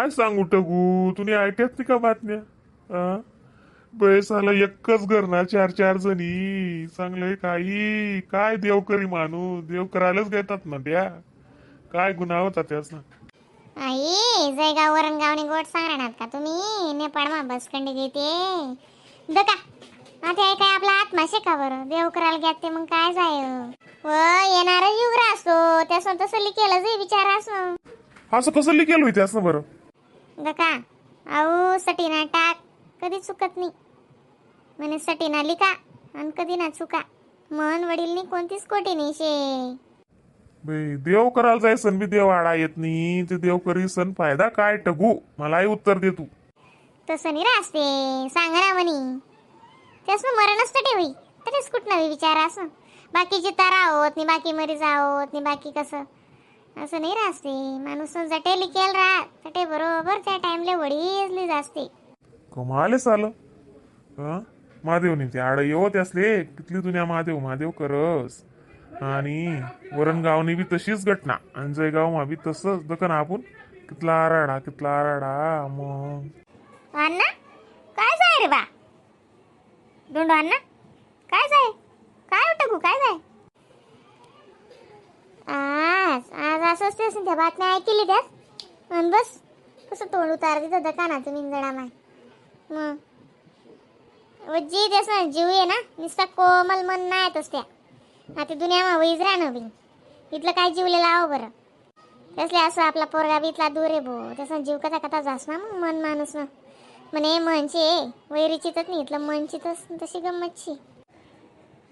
काय सांगू टगू? तुम्ही ऐकत नाही का बातम्या? आ? बैसाला एकच घर ना चार चार जणी. चांगलंय काही. काय देव करी माणूस देव करायलाच घेतात ना द्या काय गुन्हा होता त्याच? ना आई जयगाव वरणगावने गोट सांगणार का तुम्ही? नेपाळमा बसखंडी देते दका आता हे काय आपला आत्मा का बरं? देव करायला घ्यात ते मग काय जाय? व येणारा युवरा असतो त्यासन तसं लिकेलं जे विचार असं. असं कसं लिखेल होई त्याच बरं? दका अहो सटीना टाक कधी चुकत नाही. म्हणे सटीना लिका आणि कधी ना चुका. मन वडीलनी कोणतीच कोटी नाही शे. बाई देव करायला जायसन बी देव आडा येत नाही. ते देव करी सण फायदा काय टगू? मलाही उत्तर दे तू. तसं नाही राहते. सांगा ना म्हणी. त्यास मरणच तर ठेवी. तरीच कुठं नवी विचार असं. बाकीचे तारा होत नाही बाकी मरी जावत नाही बाकी कसं? असं नाही राहते. माणूस जटे लिकेल राहत. तटे बरोबर त्या टाइमले वडीजली जास्ते. कमालेच आलं. महादेव नाही ते आड येवत असले तिथली दुनिया महादेव महादेव करस. आणि वरणगावनी बी तशीच घटना. आणि जयगाव मा बी तसंच. दखन आपण कितला आराडा कितला आराडा. मग? अण्णा काय जाय रे बा? दोंडो अण्णा काय जाय काय उठकू? काय जाय आज आज त्या बातम्या ऐकली त्यात. आणि बस कसं तोंड उतार तिथं दकानाचं मिंजडा माय. मग जी देस ना जीव आहे ना नुसता कोमल मन नाही येतच त्या. आता दुनियामा वैज राहणं बी. इथलं काय जीवलेलं आहो बरं. त्यासले असं आपला पोरगा बी इथला दूर आहे भो. त्याचा जीव कथा कथा जास ना मग मन माणूस ना. म्हणे मनचे वैरीची नाही इथलं मनची तशी गंमतची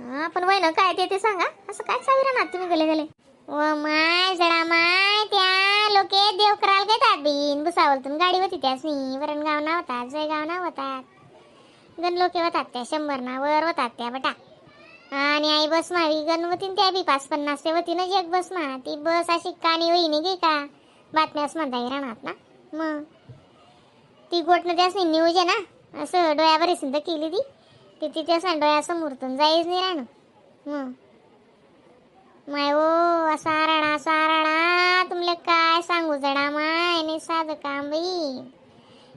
हा पण वय ना काय ते ते सांगा. असं काय साविरा ना तुम्ही गले गले व माय जरा माय त्या लोके देव कराल घेतात बिन. भुसावलतून गाडी होती त्याच वरण वरणगाव ना होतात जयगाव ना होतात. गण लोके होतात त्या शंभर ना वर होतात त्या बटा. आणि आई बस मावी गणवतीन त्या बी. पाच पन्नास ते होती ना एक बस मा. ती बस अशी कानी वहिनी गे का? बातम्याच म्हणता राहणार ना. मग ती गोटनं त्याच नाही न्यूज आहे ना असं डोळ्यावर सिद्ध केली ती. ती तिथे असं डोळ्यासमोरतून जाईच नाही राहणं मग माय ओ असा राडा असा राडा तुमले काय सांगू जडा माय नाही साधं काम बाई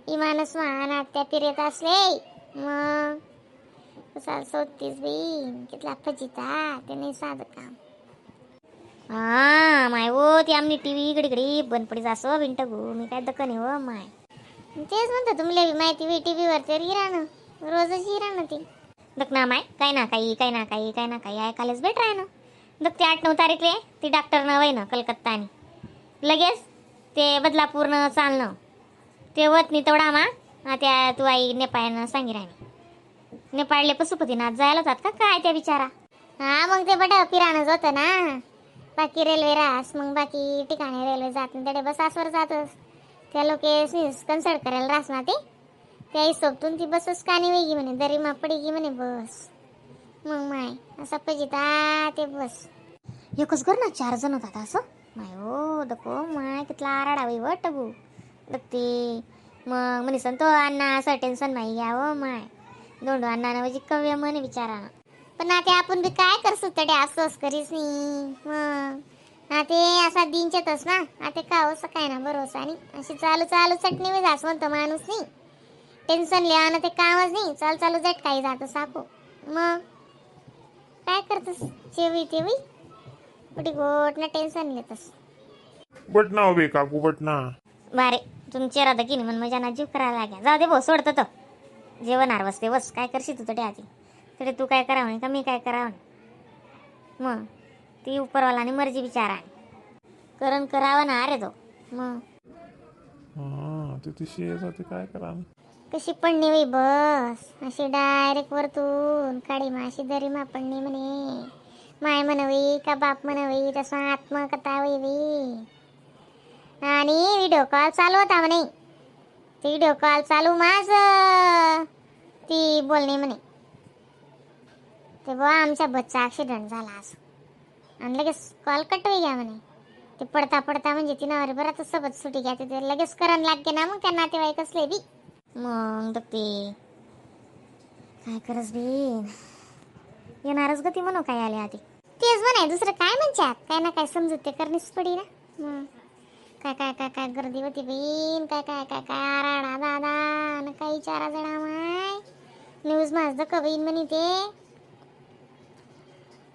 इमानस मान आत्या फिरत असले. मग? साल सोडतीस बाई कितला फजिता ते नाही साधं काम. हा माय ओ ती आमनी टीव्ही इकडे इकडे बंद पडी जासो विंट गो मी काय दखन हो माय. तेच म्हणतो तुमले बी माहिती वी टी व्हीवर तर हिराणं रोजच हिराणं ती. दकना माय काय ना काही काय ना काही काय ना काही ऐकायलाच भेट राहणं दक ते आठ नऊ तारीखले ती डॉक्टर न वय ना कलकत्तानी. लगेच ते बदलापूरनं चालणं. ते होत नाही तेवढा मा त्या तू आई नेपाळनं सांगी राहिली. नेपाळले पशुपतीनाथ जायला होतात का? काय त्या बिचारा? हा मग ते बट किराणच होतं ना. बाकी रेल्वे रास मग बाकी ठिकाणी रेल्वे जात नाही त्याडे बस आसवर जातच त्या लोक कन्सल्ट करायला रास ना ते. त्या हिशोबतून ती बसच कानी वेगी म्हणे दरी मा गी म्हणे बस. मग माय असं पाहिजे ते बस. एकच कर ना चार जण होतात असं? माय ओ दको माय कितला आराडा बाई वट गो ते मग म्हणे तो अण्णा असं टेन्शन नाही घ्यावं हो, माय. दोंडो अण्णा म्हणजे कव्य म्हणे विचारानं पण आता आपण बी काय करसो तडे असंच करीस नी. मग. आता असा दिनचेतच ना. आता का हो, असं काय ना भरोसा आणि अशी चालू चालू चटणी मी जास म्हणतो माणूस नाही टेन्शन लिहा ना ते कामच नाही चाल चालू जट काही जात साको मग. काय करतस? जेवी तेवी कुठे गोट ना टेन्शन घेतस. बटना उभे काकू बटना बारे तुमची राधा की म्हण माझ्या जीव करायला लाग्या जाऊ दे भाऊ सोडतं तो. जेवणार बसते बस. काय करशील तू तडे आधी? तडे तू काय करावं का मी काय करावं? मग ती उपरवालाने मर्जी विचारा. करण करावं ना अरे तो. मग. हा ते तशी काय करा कशी पडणी होई बस. अशी डायरेक्ट वरतून काळी माशी दरी मा पडणी म्हणे. माय म्हणवी का बाप म्हणवी तसं आत्मकथा वई आणि व्हिडिओ कॉल चालू होता म्हणे. ती व्हिडिओ कॉल चालू माझ. ती बोलणे म्हणे. ते बुवा आमच्या बच्चा ॲक्सिडेंट झाला असं. आणि लगेच कॉल कटवी घ्या म्हणे. ते पडता पडता म्हणजे तिनावर बरं सोबत सुटी घ्या ते लगेच करण लागते ना मग त्या नातेवाईक असले बी. मग ते काय करस बे? येणारच गती म्हणू काय आले आधी. तेच म्हणाय दुसरं काय म्हणतात काय ना काय समजत ते करणीच पडी ना. काय काय काय काय गर्दी होती बहीण काय काय काय काय आराडा दादा न काही चारा जणा माय न्यूज माझं का बहीण म्हणे ते.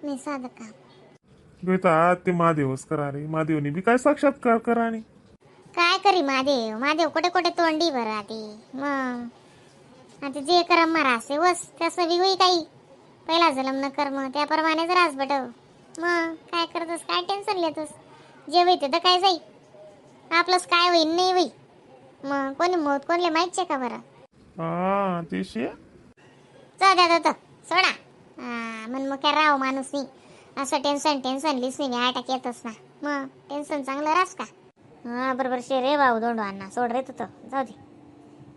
नाही साधं का गयतात ते महादेवच करा रे महादेवनी बी काय साक्षात्कार करा आणि? काय करी महादेव महादेव कुठे कुठे तोंडी भर आधी. मग. आता जे करम मारा असे वस तसं बी होई काही. पहिला जलम न कर्म त्याप्रमाणेच रास बटव. मग काय करतोस काय टेन्शन लेतोस जे होई ते तर काय जाई. आपलंच काय होईन नाही होई. मग कोणी मौत कोणले माहितचे का बरं? हा सोडा. हा मग मग काय राव माणूस नाही असं टेन्शन टेन्शन लिस नाही अटॅक येतच ना. मग टेन्शन चांगलं रास का? हा बरोबर शे रे भाऊ दोंडो अण्णा सोड रे तुझं जाऊ दे.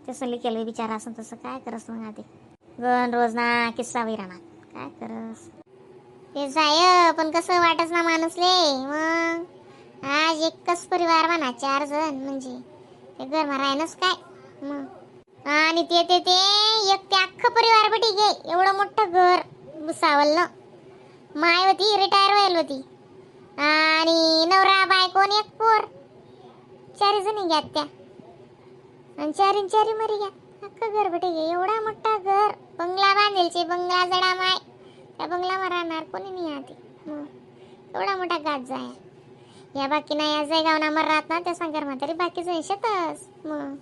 तसं लिकेल बिचारा असं तसं काय करस मग आधी. गण रोज ना किस्सा वैराणा काय करस? ते जाय पण कसं वाटच ना माणूसले मग? आज एकच परिवार म्हणा चार जण म्हणजे. ते घर राहणंच काय? मग? आणि ते ते ते एक ते अख्खं परिवार बटी गे एवढं मोठं घर भुसावल माय होती रिटायर व्हायला होती. आणि नवरा बायको एक पोर. चारी जणी घ्यात त्या. आणि चारीन चारी मरी घ्या. अख्खं घर भेटे घ्या एवढा मोठा घर. बंगला बांधेलचे बंगला जडा माय. त्या बंगला राहणार कोणी नाही आधी. हो. एवढा मोठा गाज जाय. या बाकी नाही या जाय गावना मर राहत ना त्या सांगार म्हातारी बाकीचं शेतच मग हो.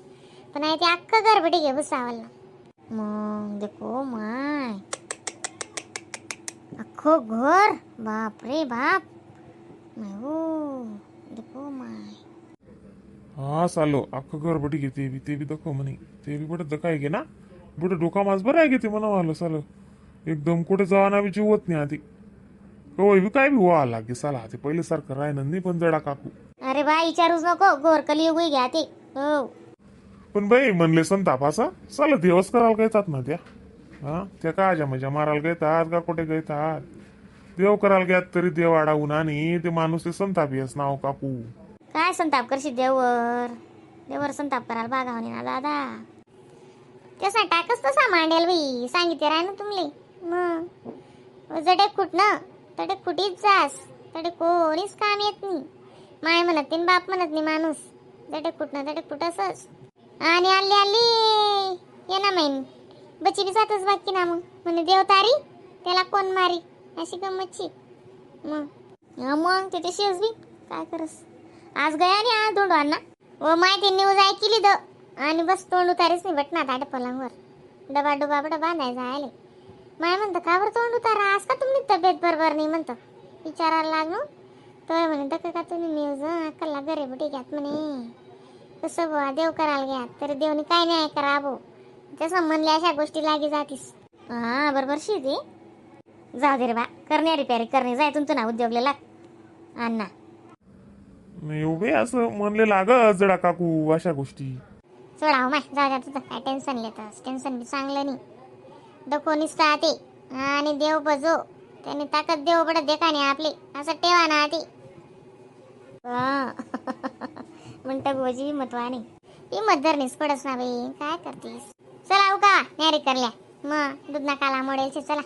पण आहे ते अख्खं घर भेटे घे भुसावल मग देखो माय. अख्खं घर. बाप. रे बाप हो. हा चालो. अख्खं घर बटी घेते बी ते बी दखव म्हणे. ते बी बडत काय घे ना. बडं डोका माझ बरं आहे घेते म्हणा आलं चाल. एकदम कुठे जावाना बी जीवत नाही आधी. कवय बी काय बी व्हा लागे साला ते पहिले सारखं राहिनं नाही पण जडा काकू. अरे बा विचारूच नको. गोर कलियुग घ्या ते. हो. पण बाई म्हणले संताप असा. चला देवच करायला घेतात ना त्या. हा? त्या काजा मजा मारायला घेतात का कुठे घेतात देव करायला घ्यात तरी देव अडावून आणि ते माणूस ते संतापी नाव काकू. काय संताप करशी देवर? देवर संताप करायला बागावणे ना दादा. तसा टाकस तसा मांडेल बाई. सांगितले राय ना तुमले. मग? जडे खुट ना तडे खुटीच जास. तडे कोणीच काम येत नाही. माय म्हणत नाही बाप म्हणत नाही माणूस. जडे खुट ना तडे कुठ असच. आणि आली आली. ये ना मैन. बची बी जातच बाकी ना मग. म्हणे देवतारी त्याला कोण मारी? अशी गंमतची मग? मग त्याच्या शेज बी काय करस? आज गया नाही आज तोंड ना व माहिती न्यूज ऐकली द आणि बस तोंड उतारीच नाही भेटणार दाट पलंगवर डबा डुबा डबा बांधायचा आले माय म्हणतं का बरं तोंड उतारा? आज का तुम्ही तब्येत बरोबर नाही? म्हणतं. विचारायला लागलो. तर म्हणे दक का तुम्ही न्यूज अक्कलला घरे घ्यात म्हणे. कसं बुवा देव करायला घ्या तर देवनी काय नाही करा भाऊ तसं म्हणले अशा गोष्टी लागी जातीस. हा बरोबर शिती जाऊ दे रे बा करणे रिपेअरी करणे. जाय तुमचं ना उद्योगले लाग. अण्णा. उभे असं म्हणले लाग जडा काकू अशा गोष्टी. सोडा हो माय जाऊ द्या तुझं काय टेन्शन घेतस टेन्शन बी चांगलं नाही. दखोनीच ते आणि देव बजो. त्याने ताकद देव पडत देखा नाही आपली. असं ठेवा ना ती म्हणतं गोजी हिमतवाने हिमत धरणीस पडस ना बाई. काय करतेस? चला हो का न्यारी करल्या. मग दूध ना काला मोडेलचे चला.